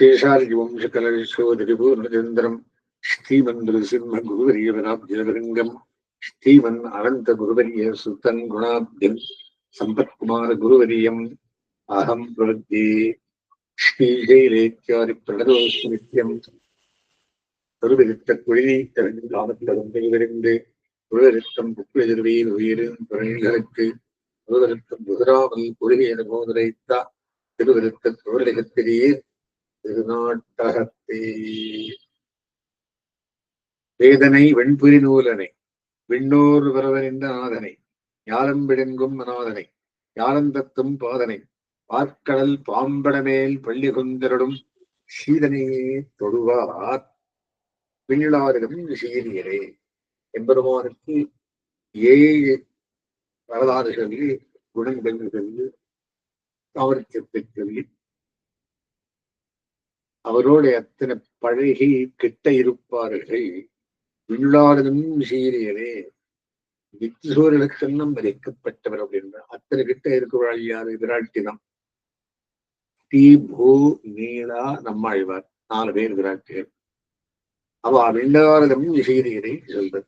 சேஷார்ஜி வம்சகலசோதரிபூர்ணச்சந்திரம் ஸ்ரீமன் திருசிம்ம குருவரியவராப்ஜிரங்கம் ஸ்ரீமன் அனந்த குருவரிய சுத்தன் குணாப்தியம் சம்பத்குமார குருவரியம் அகம் பிரவத்தி ஸ்ரீஜைலேத்யாரி பிரணதோஸ்து நித்தியம் கருவிருத்த குழி காமத்திலும் வெளிவிருந்து குருவருத்தம் புக்குளிதிர்வையில் உயிரின் பிறங்களுக்கு குருவருத்தம் குதிராமல் குழுகை அனுபவம் நிறைத்த திருவருத்த திருநாட்டகத்தே. வேதனை வெண்புரி நூலனை விண்ணோர் வரவனிந்த நாதனை ஞானம் விழுங்கும் அநாதனை யாரந்தத்தும் பாதனை பார்க்கடல் பாம்படமேல் பள்ளி கொந்தரடும் சீதனையே தொழுவார் வில்லாரிடம் சீரியரே. எம்பெருமானுக்கு ஏழு வரலாறுகளில் குணங்கள் சொல்லி தாவரத்தை சொல்லி அவரோடு எத்தனை பழகி கிட்ட இருப்பார்கள். உள்ளாரதும் சீரியரே வித்துசூரனுக்கெல்லாம் வரைக்கப்பட்டவர் அப்படின்ற அத்தனை கிட்ட இருக்கிறாள் யாரு? விராட்டினம். டி. பூ. நீலா நம்மாழ்வார். நாலு பேர் விராட்டியர் அவ வில்லாரதம் விசைரியரை சொல்றது.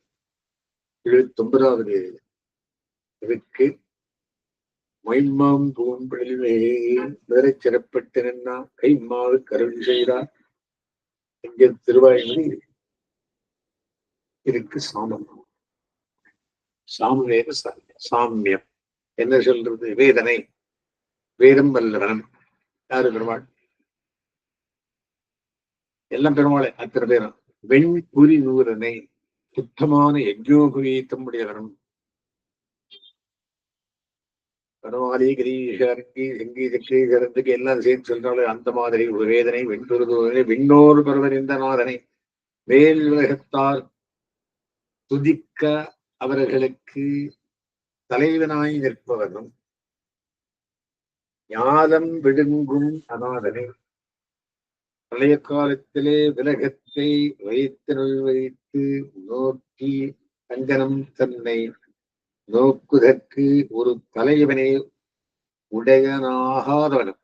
எழுபத்தொன்பதாவது இதுக்கு மொய்மாம் பூம்பழிலே வேற சிறப்பட்டு நின்னா கைமாவு கருள் செய்தார். எங்க திருவாய்மொழி இருக்கு சாமம். சாமவேக சாமியம். என்ன சொல்றது? வேதனை. வேதம் வல்லவன். யாரு பெருமாள்? எல்லாம் பெருமாளே அத்தனை பேரும். வெண்புரி நூறனை. சுத்தமான யஜ்யோபுரி தம்முடையவனும் பெருமாளி கிரீஷி செங்கி சக்கரீசரத்துக்கு எல்லாம் சேர்த்து சொல்றாலும் அந்த மாதிரி ஒரு வேதனை வெண்புரு விண்ணோர் பருவன் இந்த நாதனை மேல் உலகத்தார் துதிக்க அவர்களுக்கு தலைவனாய் நிற்பவனும் ஞானம் விடுங்கும் அநாதனை பழைய காலத்திலே விலகத்தை வைத்து வைத்து நோக்கி அங்கனம் தன்னை நோக்குதற்கு ஒரு தலைவனை உடையனாகாதவனும்.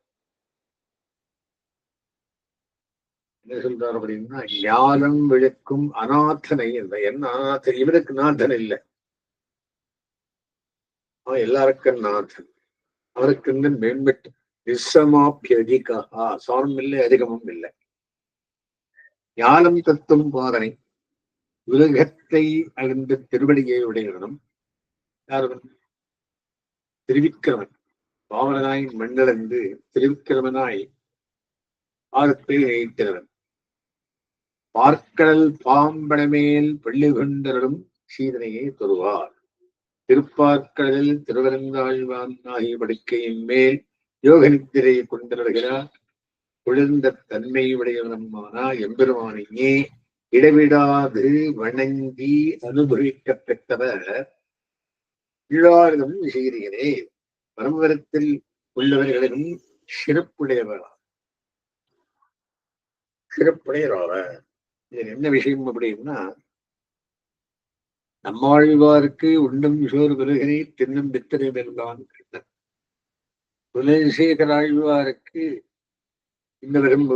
என்ன சொல்றார் அப்படின்னா ஞானம் விழுக்கும் அநாத்தனை இல்லை. என்ன அநாதன் இவனுக்கு நாதன் இல்லை. அவன் எல்லாருக்கும் நாதன் அவருக்கு வந்து மேம்பட்டு நிசமாபியதிகா சாரம் இல்லை அதிகமும் இல்லை. ஞானம் தத்தும் பாதனை. உலகத்தை அழிந்த திருவடியை உடையவனும். யாரவன் திருவிக்கிரமன் பாவனாய் மண்டலந்து திருவிக்கிரமனாய் ஆரத்தை நினைக்கிறவன் பார்க்கடல் பாம்பனமேல் பள்ளி கொண்டரும் சீதனையை தொழுவார் திருப்பார்க்கடலில் திருவரங்காழ்வான் ஆகிய படுக்கையின் மேல் யோக நித்திரையை கொண்டவர்களால் குளிர்ந்த தன்மை உடையவனம்மானா எம்பெருமானையே இடைவிடாது வணங்கி அனுபவிக்கப்பெற்றவர் பெற்றவர் இழாரிடம் செய்கிறீரே. பரம்பரத்தில் உள்ளவர்களிடம் சிறப்புடையவராக சிறப்புடையவர் இதில் என்ன விஷயம் அப்படின்னா நம்மாழ்வாருக்கு உண்ணும் சோறு பெருகினை தின்னும் பித்தனை பெருந்தான் கிருஷ்ணன் குலசேகர ஆழ்வாருக்கு இந்த வரும்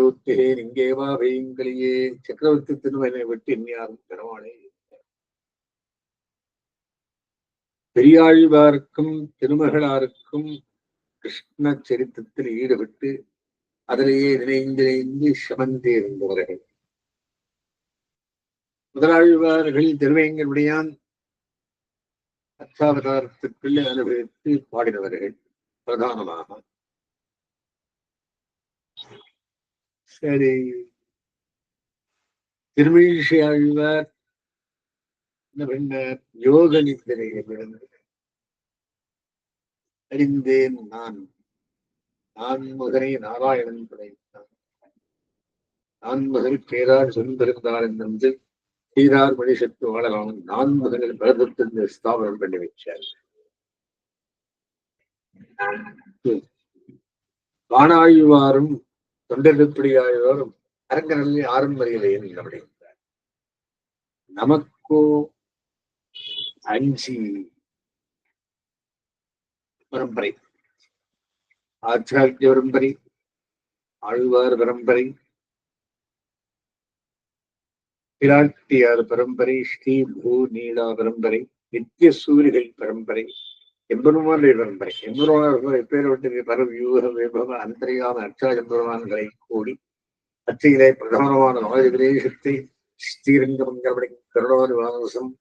இங்கேவா வெய்யுங்களையே சக்கரவர்த்தி திருமலை விட்டு இனியாரும் பெருமாளே. பெரியாழ்வாருக்கும் திருமகளாருக்கும் கிருஷ்ண சரித்திரத்தில் ஈடுபட்டு அதிலேயே நினைந்திணைந்து சமந்தே இருந்தவர்கள் முதலாழ்வார்கள் திருவேங்கனுடையான் அச்சாவதாரத்துக்குள்ளே அனுபவித்து பாடினவர்கள் பிரதானமாக. சரி. திருமீழ்ச்சி ஆழ்வார் பின்னர் யோக நிதிரையிலிருந்து அறிந்தேன் நான். நான் மகனை நாராயணன் படைத்தான். நான் மகன் பேரார் சொந்திருந்தார் என்று சீரார் மணி சத்து வாழலாம். நான் முதலில் பரதத்தின் ஸ்தாபனம் பண்ணி வச்சார் வானாயுவாரும் தொண்டர்படி ஆழ்வாரும் அரங்கனில் ஆரம்பரியிலேயே நமக்கோ அஞ்சு பரம்பரை. ஆச்சாரிய பரம்பரை ஆழ்வார் பரம்பரை பிராட்டியார் பரம்பரை ஸ்ரீ பூ நீலா பரம்பரை நித்திய சூரிகள் பரம்பரை எம்பெருமானுடைய பரம்பரை. எம்பெருமான் எப்பேற்பட்ட பரவியூக வைபவ அந்தரியான அச்சாஜம்பெருமான்களை கூடி அச்சையிலே பிரதானமான வாயுபிரேசத்தை ஸ்ரீரங்கமங்கலபடி கருணாதிவாசம்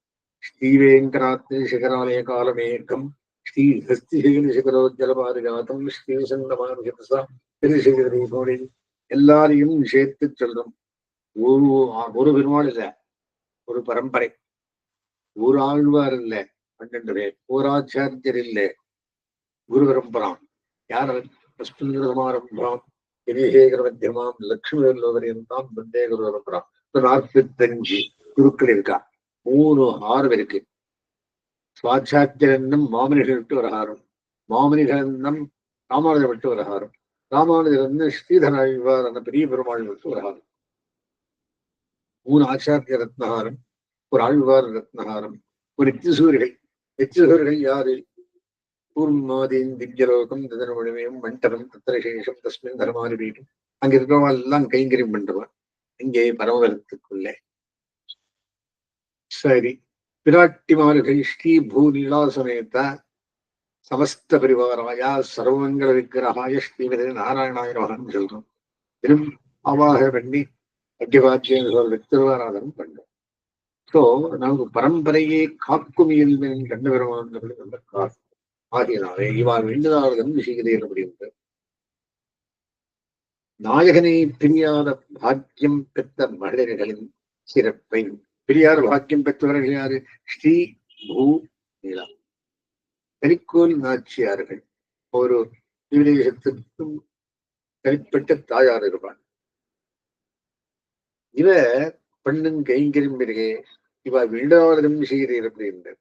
ஸ்ரீவேங்கராத்ரி சிகராலய காலமேக்கம் ஸ்ரீ ஹஸ்திசேகர சிகரோஜலபாரிஜாதம் ஸ்ரீசங்கமானுஷா திருசிகரி எல்லாரையும் சேர்த்து சொல்றோம் ஒரு ஒரு பெருமாள் இல்ல ஒரு பரம்பரை. ஒரு ஆழ்வார் இல்ல பன்னெண்டு பேர். ஓராச்சாரியர் இல்ல குரு பரம்பராம் யார் அஸ்மந்திரமாரம்பராம் திரிசேகர மத்தியமாம் லட்சுமி வல்லவரையும் வந்தே குரு பரம்பராம் நாற்பத்தஞ்சு குருக்கள் இருக்கா? மூணு ஆறு இருக்கு. சுவாச்சாத்தியன்னம் மாமனிகள் விட்டு ஒரு ஹாரம் மாமனிகளன்னம் ராமானுஜர் விட்டு ஒரு ஹாரம் ராமானுஜர் ஸ்ரீதராழ்வார் அந்த பெரிய பெருமாள் விட்டு ஒரு ஹாரம் மூணு ஆச்சாரிய ரத்னஹாரம் ஒரு ஆழ்வார் ரத்னஹாரம் ஒரு நித்தியசூரிகள் நித்தியசூரிகள் யாரு? பூர்மாதீன் திவ்யலோகம் ததனமொழிமையும் மண்டலம் தத்திரசேஷம் தஸ்மின் தர்மாரி வீடும் அங்க இருக்கிறவங்க எல்லாம் கைங்கரியம் பண்றவன் இங்கே பரமவரத்துக்குள்ளே சரி. பிராட்டிமார்கள் ஸ்ரீ பூலீலா சமேத சமஸ்த பரிவாராய சர்வமங்கல விக்கிரகாய ஸ்ரீமதி நாராயணாயிரவான்னு சொல்றோம். தினம் அவாக பண்ணி அக்கியபாத்தியம் சொல்ற திருவாராதனம் பண்ணோம் சோ நமக்கு பரம்பரையே காக்கும் இயல்பின் கண்ட பெருமானவர்கள் அந்த காக்கும் ஆகியனாலே இவா வேண்டுதாரதம் விஷயதேன் அப்படின்ட்டு நாயகனை பிரியாத பாக்கியம் பெற்ற மகளிர்களின் சிறப்பை பெரியார் பாக்கியம் பெற்றவர்கள் யாரு? ஸ்ரீ பூ நிலா. தனிக்கோல் நாச்சியார்கள். ஒரு விதேசத்திற்கும் தனிப்பட்ட தாயார் இருப்பார் இவ பெண்ணும் கைங்கரியும் இவ விடாதம் செய்கிறீர் அப்படின்ற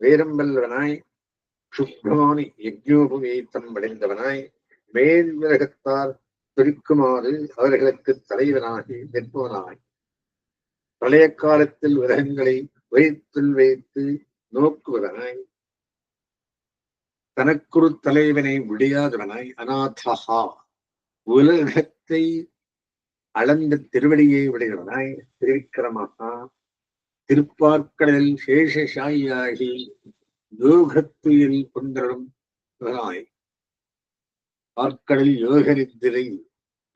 வேரம்பல்வனாய் சுப்ரமான யஜ்னோபவேத்தம் அடைந்தவனாய் மேல் விலகத்தார் துரிக்குமாறு அவர்களுக்கு தலைவனாகி நிற்பவனாய். பழைய காலத்தில் விரகங்களை வைத்துள் வைத்து நோக்குவதனாய் தனக்குரு தலைவனை விடியாதவனாய் அநாதஹா உலகத்தை அளந்த திருவடியை விடுகிறவனாய் திருவிக்கிரமஹா திருப்பார்க்கடலில் சேஷசாயியாகி யோகத்துயில் கொண்டரும் பார்க்கடலில் யோக யோகரித்திரை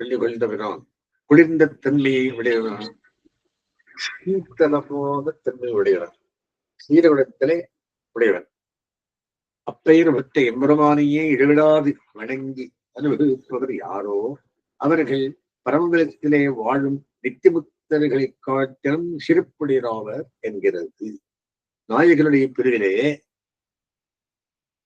சொல்லிக் கொண்டவனான் குளிர்ந்த தன்மையை விடையவனான் சீத்தனமாக தன்மை உடையவன். சீரகுடத்திலே உடையவன். அப்பெயர் விட்ட எம்பெருமானையே இடைவிடாது வணங்கி அனுபவிப்பவர் யாரோ? அவர்கள் பரமபலத்திலே வாழும் நித்தியமுக்தர்களை காட்டிலும் சிறப்புடையவர் என்கிறது. நாயகனுடைய பிரிவிலே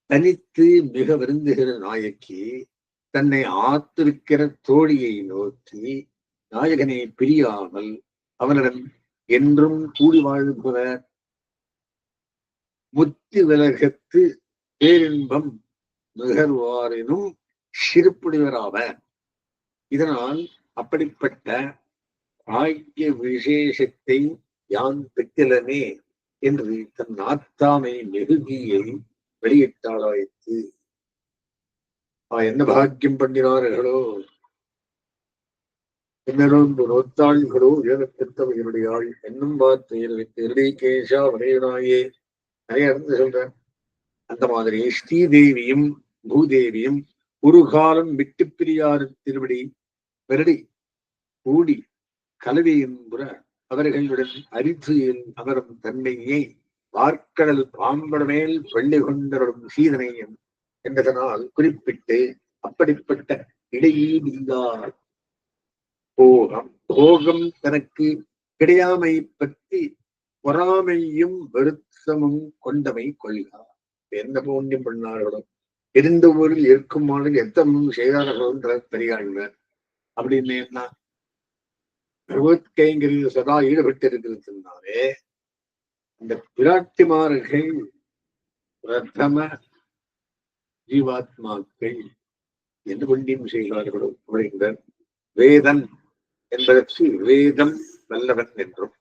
தனித்து மிக விருந்துகிற நாயக்கி தன்னை ஆத்திருக்கிற தோழியை நோக்கி நாயகனை பிரியாமல் அவனிடம் என்றும் கூடி வாழ்பவர். முத்தி விலகத்து பேரின்பம் நுகர்வாரினும் சிறுப்புடையவராவர். இதனால் அப்படிப்பட்ட ஆகிய விசேஷத்தை யான் பெற்றலனே என்று தன் நாத்தாமை நெருகியை வெளியிட்டாளாய்த்து என்ன பாக்கியம் பண்ணினார்களோ? என்னொன்று நோத்தாள்களோ உயரத்திருத்தவைகளுடைய ஆள். என்னும் பார்த்து திருடி கேஷா வரையனாயே நிறைய இருந்து சொல்றேன் அந்த மாதிரி ஸ்ரீதேவியும் பூதேவியும் ஒரு காலம் விட்டு பிரியாறு திருவடி பெருடி கூடி கலவியின் புற அவர்களுடன் அரிசியில் அமரும் தன்மையை வார்க்கடல் பாம்பட மேல் பள்ளி கொண்டரும் சீதனையும் என்பதனால் குறிப்பிட்டு அப்படிப்பட்ட இடையீடில்லார் போகம். போகம். தனக்கு கிடையாமை பற்றி பொறாமையும் வருத்தமும் கொண்டமை கொள்கிறார் எந்த புண்ணியம் பண்ணார்களோ இருந்த ஊரில் இருக்கும் மாநில எத்தமும் செய்தார்களோன்ற பெரியாழ்வர் அப்படின்னு என்ன? பகவத்கைங்கிறது சதா ஈடுபட்டு இருக்கிறதுனாலே இந்த பிராட்டிமார்கள் பிரதம ஜீவாத்மாக்கள் எந்த புண்ணியம் செய்கிறார்களோ அப்படிங்கிற வேதன் என்பதற்கு வேதம் நல்லவன் என்றும்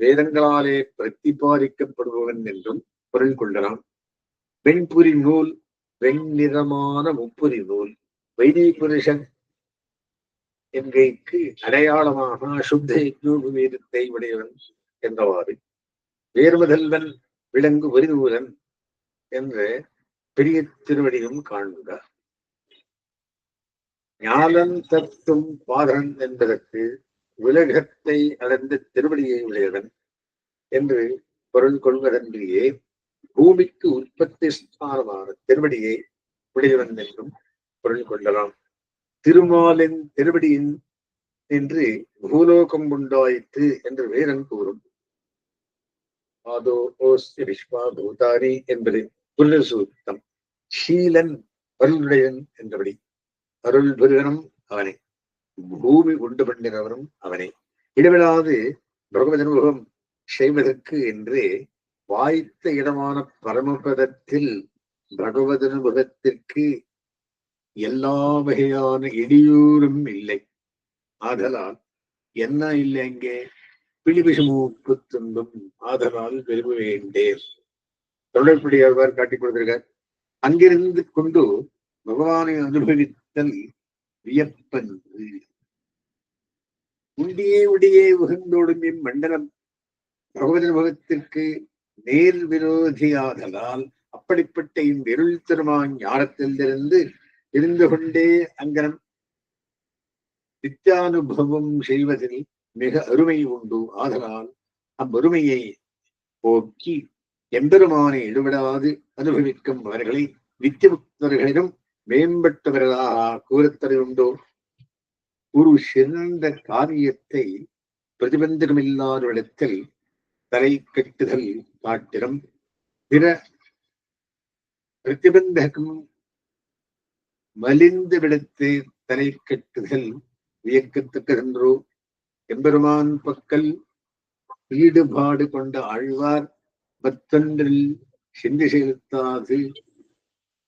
வேதங்களாலே பிரதிபாதிக்கப்படுபவன் என்றும் பொருள் கொள்ளலாம். வெண்புரி நூல் வெண்ணிறமான முப்புரி நூல் வைதிக புருஷன் என்கைக்கு அடையாளமாக சுத்த யஜ்னோபவீதத்தை உடையவன் என்றவாறு வேர்மதல்வன் விலங்கு வரிதூரன் என்ற பெரிய திருவடியும் காண்கிறார் ஞானம் தத்தும் பாதன் என்பதற்கு உலகத்தை அடைந்த திருவடியை உடையவன் என்று பொருள் கொள்வதன்றியே பூமிக்கு உற்பத்தி ஸ்தானமான திருவடியை உடையவன் என்றும் பொருள் கொள்ளலாம். திருமாலின் திருவடியின் என்று பூலோகம் உண்டாயிற்று என்று வேதன் கூறும். ஆதோ ஓஸ்தி விஸ்வா பூதாரி என்பது புல்லசூத்தம் சூத்தம். ஷீலன் அருளுடையன் என்றபடி அருள் பெருகனும் அவனே. பூமி உண்டு பண்ணினவரும் அவனே. இடைவிடாது பகவத் செய்வதற்கு என்று வாய்த்த இடமான பரமபதத்தில் பகவத் எல்லா வகையான இடியூரும் இல்லை. ஆதலால் என்ன இல்லை இங்கே? பிழிபிசுமூப்பு துன்பம் ஆதலால் விரும்ப வேண்டேன். தொடர்புடையவர் காட்டிக் கொடுத்திருக்கார். அங்கிருந்து கொண்டு பகவானை வியத்தல் வியப்பன்று உண்டியே உடியே உகந்தோடும் இம்மண்டலம். பகவத் முகத்திற்கு நேர் விரோதியாதலால் அப்படிப்பட்ட இந்த இருள் திருமான் ஞானத்திலிருந்து இருந்து கொண்டே அங்கனம் நித்தியானுபவம் செய்வதில் மிக அருமை உண்டு. ஆதலால் அவ்வருமையை போக்கி எம்பெருமானை இடுவிடாது அனுபவிக்கும் அவர்களை நித்தியமுக்தர்களிடம் மேம்பட்டவர்களாக கூறத்தரை உண்டோ ஒரு சிறந்த காரியத்தை பிரதிபந்தகமில்லாதவரிடத்தில் தலை கட்டுதல் காட்டிலும் பிற பிரதிபந்தகம் மலிந்து விடத்து தலை கட்டுதல் வியக்கத்தக்கதென்றோ. எம்பெருமான் பக்கல் ஈடுபாடு கொண்ட ஆழ்வார் மற்றொன்றில் சிந்தி செலுத்தாது.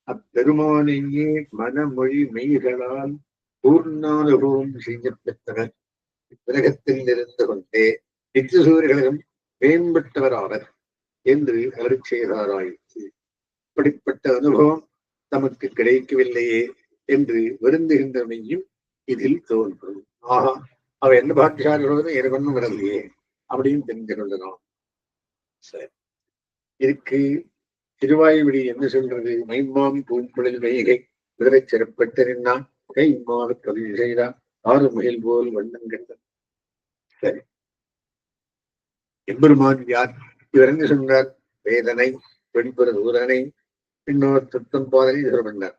அப்பெருமானையே மனமொழி மெய்களால் பூர்ணானுபவம் செய்யப்பெற்றவர் இப்பிரகத்தில் இருந்து கொண்டே நித்தியசூரியர்களிடம் மேம்பட்டவராவர் என்று அவர் செய்தாராயிற்று. இப்படிப்பட்ட அனுபவம் தமக்கு கிடைக்கவில்லையே என்று வருந்துகின்றமையும் இதில் தோன்றும். ஆஹா அவ என்ன பாக்கியாளர்களோ எனக்கு ஒன்றும் வரலையே அப்படின்னு தெரிந்து கொள்ளலாம். சரி. இதுக்கு திருவாயுவிடி என்ன சொல்றது. மைம்மாம் பூங்குழல் வைகை குதிரை சிறப்பட்டறினான் கை மாத கவிதை செய்தான். ஆறு மயில் போல் வண்ணம் சரி. எம்பெருமான் யார்? இவர் என்ன சொன்னார் வேதனை வெளிப்புற தூரனை பின்னோர் தத்தம் பாதனை சொல்றார்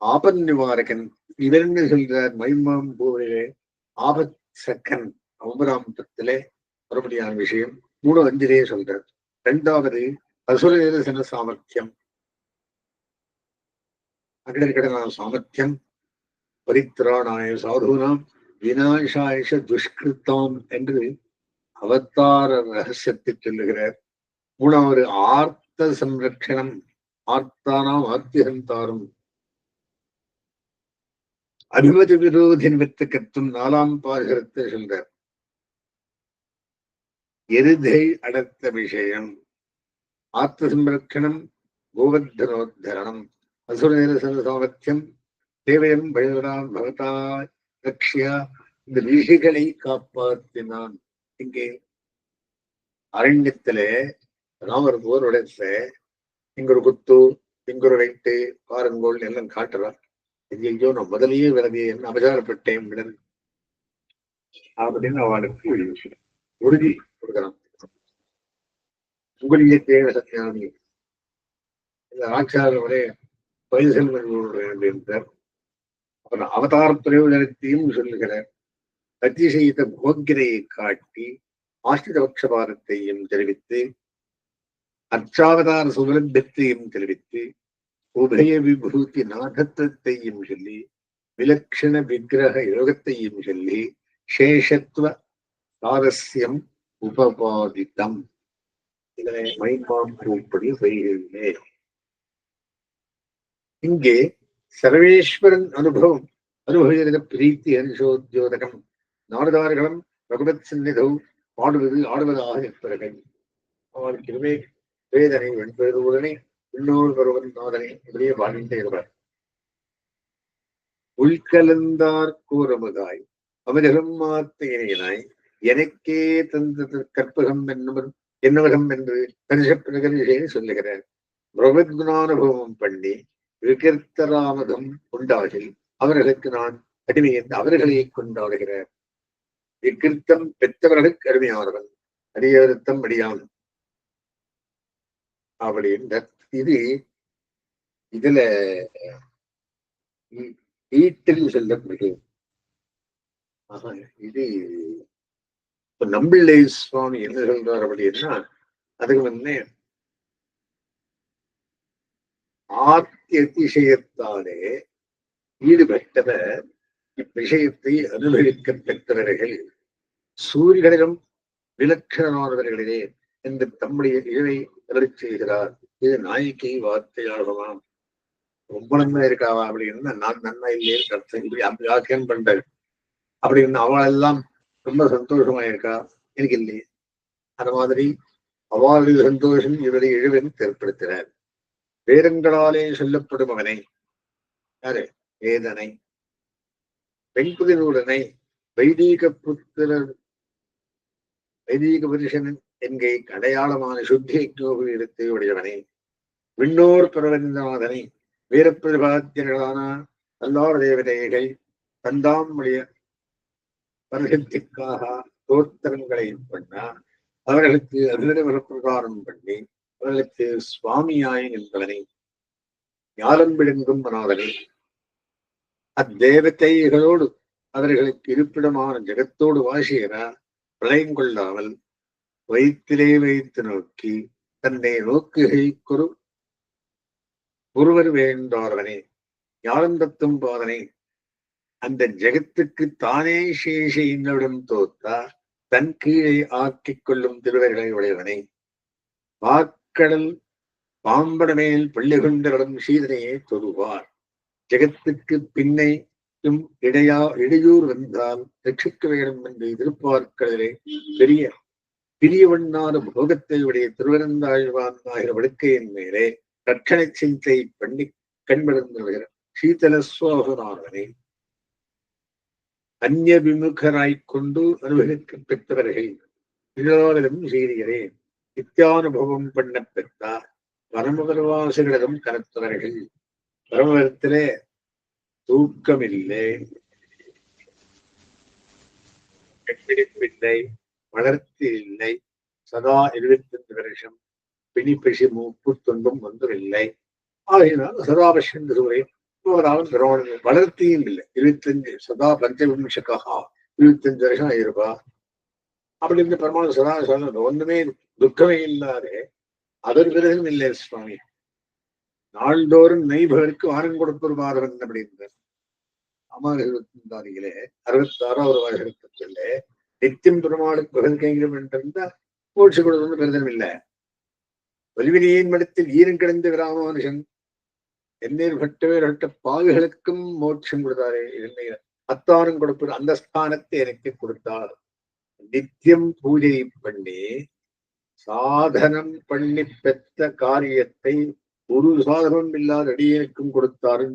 ஆபத் நிவாரகன் இவர் என்ன சொல்றார்? மைமாம் பூவிலே ஆபத் சக்கன் அவமராமத்திலே மறுபடியான விஷயம். மூணு அஞ்சிலே சொல்றார். இரண்டாவது அசுரேரசன சாமர்த்தியம். அகிடர்கடனான சாமர்த்தியம். பரித்ராணாய சாதுனாம் விநாசாயஷ துஷ்கிருத்தாம் என்று அவதார ரகசியத்தை சொல்லுகிறார். மூணாவது ஆர்த்த சம்ரக்ஷணம். ஆர்த்தானாம் ஆர்த்திகந்தாரும் அபிமத விரோதி நிமித்தக்கத்தும் நாலாம் பாகரத்தை சொல்றார். எருதை அடர்த்த விஷயம். ஆத்மசம்ரக்ஷணம் கோவர்தனோத்தரணம் அசுரநிரசன சாமர்த்தியம் தேவயம் பகதா ரக்ஷியா இந்த ரிஷிகளை காப்பாற்றினான் இங்கே அரண்யத்திலே ராமர் போர் உடைத்த இங்க ஒரு குத்து இங்க ஒரு வைட்டு பாருங்கோல் எல்லாம் காட்டுறார். ஐயோ நான் முதலையே விலகி என்ன அபசாரப்பட்டேன் விடல் அப்படின்னு அவளுக்கு உறுதி கொடுக்கிறான் உங்களுடைய தேவ சத்தியாமி இந்த ராட்சாரோட பரிசல்வன் அப்படின்றார் அப்புறம் அவதார பிரயோஜனத்தையும் சொல்லுகிறார். கத்தி செய்த போக்கிரையை காட்டி ஆஸ்திர பக்ஷபாதத்தையும் தெரிவித்து அர்ச்சாவதார சுவலபத்தையும் தெரிவித்து உபய விபூதி நாதத்துவத்தையும் சொல்லி விலக்ஷண விக்கிரக யோகத்தையும் சொல்லி சேஷத்துவ சாரஸ்யம் உபபாதித்தம் இதனை மைமாம் கூப்படி செய்கிறே இங்கே சர்வேஸ்வரன் அனுபவம் அனுபவித பிரீத்தி அனுசோத்யோதகம் நாரதார்களும் ரகுபத் சந்நிதௌ பாடுவது ஆடுவதாக நிற்பவர்கள். அவனுக்கு வேதனை வெண்பது உடனே இன்னொரு பருவன் நாதனை முதலிய வாழ்ந்த இருவர் உள்கலந்தார் கூறமுதாய் அவர்களும் மாத்தையினாய் எனக்கே தந்தது கற்பகம் என்னும் என்னவிடம் என்று பரிசப்பிரகரிசே சொல்லுகிறார். பிரபத்குணானுபவம் பண்ணி விகர்த்தராமதம் உண்டாகில் அவர்களுக்கு நான் அடிமை என்று அவர்களை கொண்டாடுகிறார். விகிருத்தம் பெற்றவர்களுக்கு அருமையானவன் அடியறுத்தம் அடியான். அப்படின்ற இது இதுல வீட்டில் சொல்லப்படுகிறது. ஆஹா, இது இப்போ நம்பிள்ளை சுவாமி என்ன சொல்றார் அப்படின்னா அதுக்கு வந்து ஆத்திய அதிசயத்தாலே ஈடுபட்டவர் இவ்விஷயத்தை அனுபவிக்க பெற்றவர்கள். சூரியனிடம் விலக்கணமானவர்களே என்று தம்முடைய இழவை அருளிச் செய்கிறார். இது நாய்க்கை வார்த்தையாகலாம். ரொம்ப நன்மை இருக்காவா அப்படின்னா நான் நன்மை இல்லையே அர்த்தம் இப்படி அப்படி ஆக்கியம் பண்றாரு அப்படின்னு அவளெல்லாம் ரொம்ப சந்தோஷமா இருக்கா? எனக்கு இல்லையே. அந்த மாதிரி அவளுடைய சந்தோஷம் இவரை இழுவன் ஏற்படுத்தினார் வேதங்களாலே சொல்லப்படும் அவனை. யாரு? வேதனை. வெண்குதிரூடனை வைதீக புத்திரர் வைதீக புருஷன் என்கை அடையாளமான சுத்தி இடத்தை உடையவனை. விண்ணோர் பிரபந்தநாதனை வீரப்பிரபாத்தியர்களான அல்லார் தேவதைகள் தந்தாம் உடைய பரிசத்திற்காக பண்ணா அவர்களுக்கு அபிநவ பிரகாரம் பண்ணி அவர்களுக்கு சுவாமியாய் நின்றவனை ஞாலம்பிடுங்கும் மனாதனை அத்தேவதைகளோடு அவர்களுக்கு இருப்பிடமான ஜெகத்தோடு வாசிகிற பிரளயம் கொள்ளாமல் வயிற்றிலே வைத்து நோக்கி தன்னை நோக்குகை குரு ஒருவர் வேண்டாரவனே ஞானந்தத்தும் பாதனை அந்த ஜெகத்துக்கு தானே சேஷ தோத்தார் தன் கீழே ஆக்கிக் கொள்ளும் திருவர்களை உடையவனை. வாக்கடல் பாம்படமேல் பள்ளி கொண்டவரும் சீதனையை தொழுவார். ஜெகத்துக்கு பின்னையும் இடையா இடையூர் வந்தால் ரட்சிக்க வேண்டும் என்று எதிர்பார்க்கிறதே பெரிய பிரியவண்ணான போகத்தை உடைய திருவரந்தாழ்வான் ஆகிற வடுக்கையின் மேலே ரட்சணை சிந்தை பண்ணி கண்பிழந்துகிற சீதல சுவாகனானவனை அந்நிய விமுகராய்க் கொண்டு அனுபவிக்க பெற்றவர்கள். எல்லாரிடம் செய்கிறேன். நித்தியானுபவம் பண்ண பெற்றார். பரமபரவாசிகளிடம் கலத்தவர்கள் பரமபரத்திலே தூக்கமில்லை. கண்பிடிப்பில்லை வளர்ச்சி இல்லை. சதா இருபத்தஞ்சு வருஷம். பிணி பசி மூப்பு துன்பம் ஒன்றுமில்லை ஆகையினால் சதாபஷன் சூரியன் சூரை போதாலும் வளர்த்தியும் இல்லை. இருபத்தஞ்சு சதா பஞ்சவிம்சகா இருபத்தஞ்சு வருஷம் ஆயிருப்பா. அப்படி இருந்து பெருமாள் சதா சொல்றது ஒண்ணுமே துக்கமே இல்லாதே அதன் விரதம் இல்லை சுவாமி. நாள்தோறும் நெய்பவருக்கு வாரம் கொடுப்பொரு மாதவன் அப்படின்றார் அம்மா அறுபத்தாறாவது அறுபத்தி வருஷத்துல நித்தியம் பெருமாளுக்கு பகல் கைங்கிலும் என்றிருந்தா போட்சி கொடுக்கணும் பெருதனம் இல்லை. வலிவினியின் மடத்தில் ஈரம் கிடந்த விராமனுஷன் எண்ணீர் பட்டவர் பாவிகளுக்கும் மோட்சம் கொடுத்தாரே என்னை அத்தாரம் கொடுப்பது அந்த ஸ்தானத்தை எனக்கு கொடுத்தார். நித்தியம் பூஜை பண்ணி சாதனம் பண்ணி பெற்ற காரியத்தை ஒரு சாதனம் இல்லாத அடியனுக்கும் கொடுத்தாரு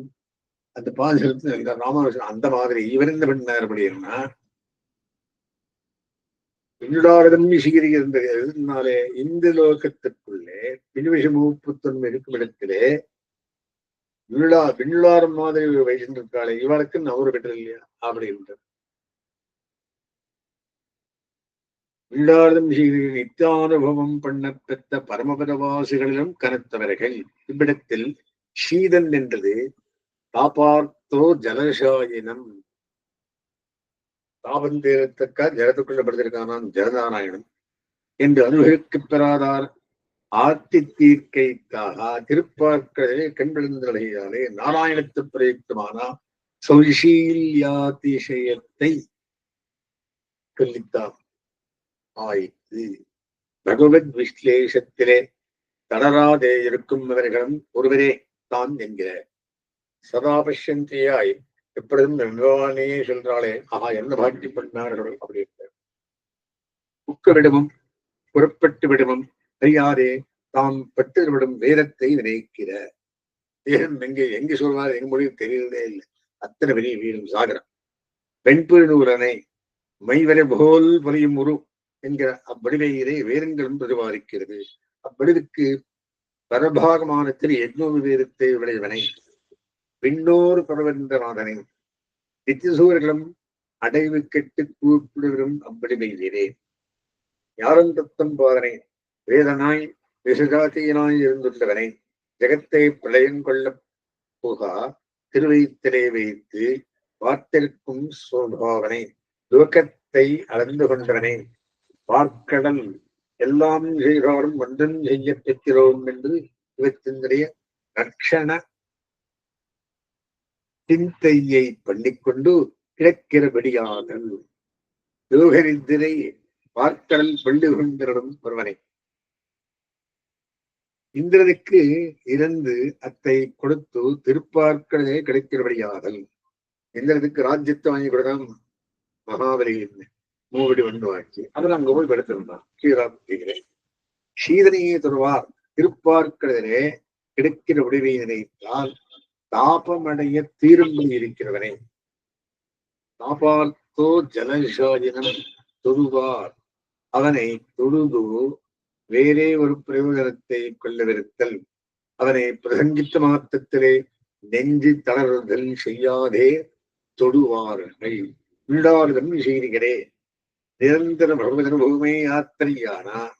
அந்த பாதுகாப்பு ராமானுஷன் அந்த மாதிரி இவர் என்ன பண்ணார் அப்படின்னா இன்னுடாரதம் சிகிரி இருந்தாலே இந்த லோகத்திற்குள்ளே பின்விஷமூப்புத்தன்மை இருக்கும் இடத்திலே விண்ணா விண்ணுளாரம் மாதிரி வைத்திருக்காளே இவளுக்கு நவறு பெற்றது இல்லையா? அப்படின்ற விண்ணாரதம் சிகிரி நித்தானுபவம் பண்ண பெற்ற பரமபதவாசிகளிலும் கனத்தவர்கள் இவ்விடத்தில் சீதன் என்றது காப்பார்த்தோ ஜலசாயினம் தாபம் ஜலத்துக்குள்ள படுத்திருக்கானாம் ஜலநாராயணன். என்று அனுபவிக்கப் பெறாதார் ஆத்தி தீர்க்கைக்காக திருப்பார்க்கடலே கண்பிழந்தலையாலே நாராயணத்து பிரயுக்தமான சௌஷீல்யாதிசயத்தை சொல்லித்தான் ஆயிற்று. பகவத் விஸ்லேஷத்திலே தளராதே இருக்கும் இவர்களும் ஒருவரே தான் என்கிற. சதா பஷ்யந்தியாய் எப்பொழுதும் பகவானே சொல்றாளே ஆஹா என்ன பாட்டி பண்ணார்கள் அப்படின்னு புக்க விடமும் புறப்பட்டு விடமும் அறியாதே தாம் பட்டு விடும் வேதத்தை நினைக்கிற வேதம் எங்கே எங்க சொல்வார்? எங்க மொழியும் தெரியறதே இல்லை. அத்தனை பெரிய வீரம் சாகரம். வெண்புரிநூலனை மைவரை போல் புரியும் உரு என்கிற அவ்வடிவையிலே வேதங்களும் பிரதிபாதிக்கிறது. அவ்வடிவுக்கு பரபாகமானத்தில் எண்ணூறு வேதத்தை விளைவனை விண்ணோர் பரவென்ற நாதனை நித்தியசூர்களும் அடைவு கெட்டு கூப்பிடுவரும் அவ்வடிவையிலே. யாரும் தத்தம் பாதனை வேதனாய் விசுகாத்தியனாய் இருந்துள்ளவனை ஜெகத்தை பிரளயங்கொள்ள புகா திருவயித்திலே வைத்து பார்த்திருக்கும் சோபாவனை துவக்கத்தை அளந்து கொண்டவனே. பார்க்கடல் எல்லாம் செய்கிறவரும் ஒன்றும் செய்ய பெற்கிறோம் என்று இவற்றினுடைய ரட்சண சிந்தையை பண்ணிக்கொண்டு கிடக்கிறபடியாதல். யோகரித்திரை பார்க்கடல் பள்ளி கொண்டிடும் ஒருவனை. இந்திரனுக்கு இறந்து அத்தை கொடுத்து திருப்பார்க்கடலே கிடைக்கிறபடியாதல். இந்திரனுக்கு ராஜ்யத்தை வாங்கி கொடுத்தான் மகாபலியின் மூவடி வந்து வாக்கி அதில் அங்க போய் படுத்திருந்தான். கீராப்திகளே சீதனையே தருவார் திருப்பார்க்கடலே கிடைக்கிற விடுவை நினைத்தால் தாபமடைய தீரும்படி இருக்கிறவனே. தாபார்த்தோ ஜலசாயினம் தொழுவார் அவனை தொழுது வேறே ஒரு பிரயோஜனத்தை கொள்ளவிருத்தல். அவனை பிரசங்கித்த மாத்தத்திலே நெஞ்சு தளருதல் செய்யாதே தொடுவார்கள். உள்ளார்தம் செய்கிறே நிரந்தர பகவதன யாத்திரையானா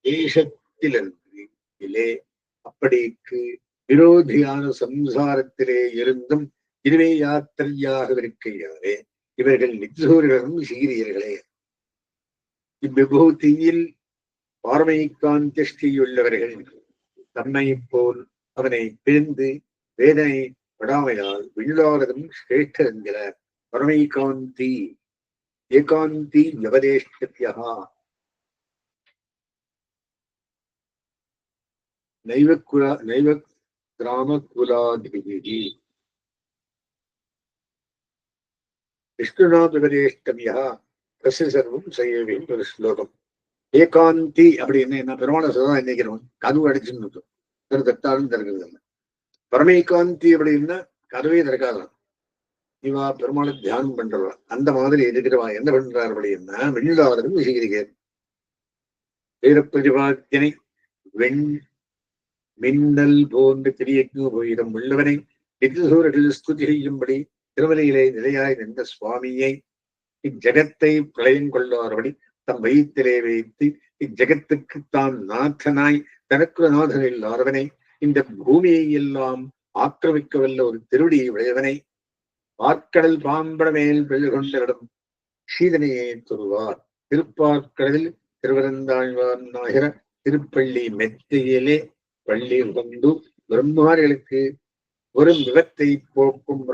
தேசத்திலே இலே அப்படிக்கு விரோதியான சம்சாரத்திலே இருந்தும் இதுவே யாத்திரையாக இருக்கையாரே இவர்கள் நிச்சூர்களும் சீரியர்களே இவ்விபூதியில் பார்வைக்காந்தியுள்ளவர்கள் தம்மை போல் அவனை பிரிந்து வேதனை படாமையால் வில்லாரதும் சிரேஷ்ட என்கிற பரமைகாந்தி ஏகாந்தி ஜபதேஷ்டத்யா நைவ நைவ கிராம குலாதிபதி விஷ்ணுனா விபதேஷ்டமியா தஸ்ய சர்வம் செய்யவின் ஒரு ஸ்லோகம். ஏகாந்தி அப்படின்னு என்ன பெருமான சதா நினைக்கிறோம் கதவு அடிச்சுன்னு இருக்கும். தட்டாலும் திறக்கிறது இல்லை. பரமேகாந்தி அப்படின்னா கதவே திறக்காதான் இவா பெருமாளை தியானம் பண்றவா. அந்த மாதிரி இருக்கிறவா என்ன பண்றார் அப்படின்னா வெள்ளாளரும் விசீகரிக்கிறார் வீரப்பிரதிபாத்தியனை வெண் மின்னல் போன்று திரியக்கு போயிடம் உள்ளவனை நிதிசூரர்கள் ஸ்துதி செய்யும்படி திருமலையிலே நிலையாய் நின்ற சுவாமியை இச்சகத்தை பிரளயம் கொள்ளார்படி தம் வயிற்றிலே வைத்து இஜகத்துக்கு தான் நாதனாய் தனக்கு நாதன் இந்த பூமியை எல்லாம் ஆக்கிரமிக்க வல்ல ஒரு திருடியை உடையவனை. பார்க்கடல் பாம்பட மேல் கொண்டிடம் சீதனையை தொழுவார்? திருப்பார்க்கடலில் திருவரந்தாழ்வார் நாயர திருப்பள்ளி மெத்தையிலே பள்ளி கொண்டு பிரம்மாரிகளுக்கு ஒரு விபத்தை போக்கும்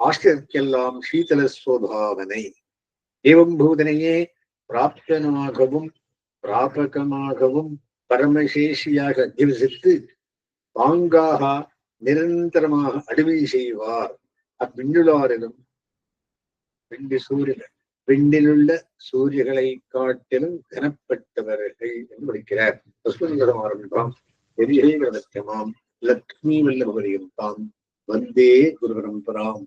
ஆசிரியர்க்கெல்லாம் சீதல சோபாவனை. ஏவம் பூதனையே பிராப்தனாகவும் பிராபகமாகவும் பரமசேஷியாக அத்தியவசித்து பாங்காக நிரந்தரமாக அடிமை செய்வார். அவ்விண்ணுளாரிலும் விண்டு சூரியன் விண்டிலுள்ள சூரியர்களை காட்டிலும் கனப்பட்டவர்கள் என்று படிக்கிறார். பசுபதிகரம் ஆரம்பிப்பாம் பெரிய லக்ஷ்மி வல்லபரியும் தாம் வந்தே குரு பரம்பராம்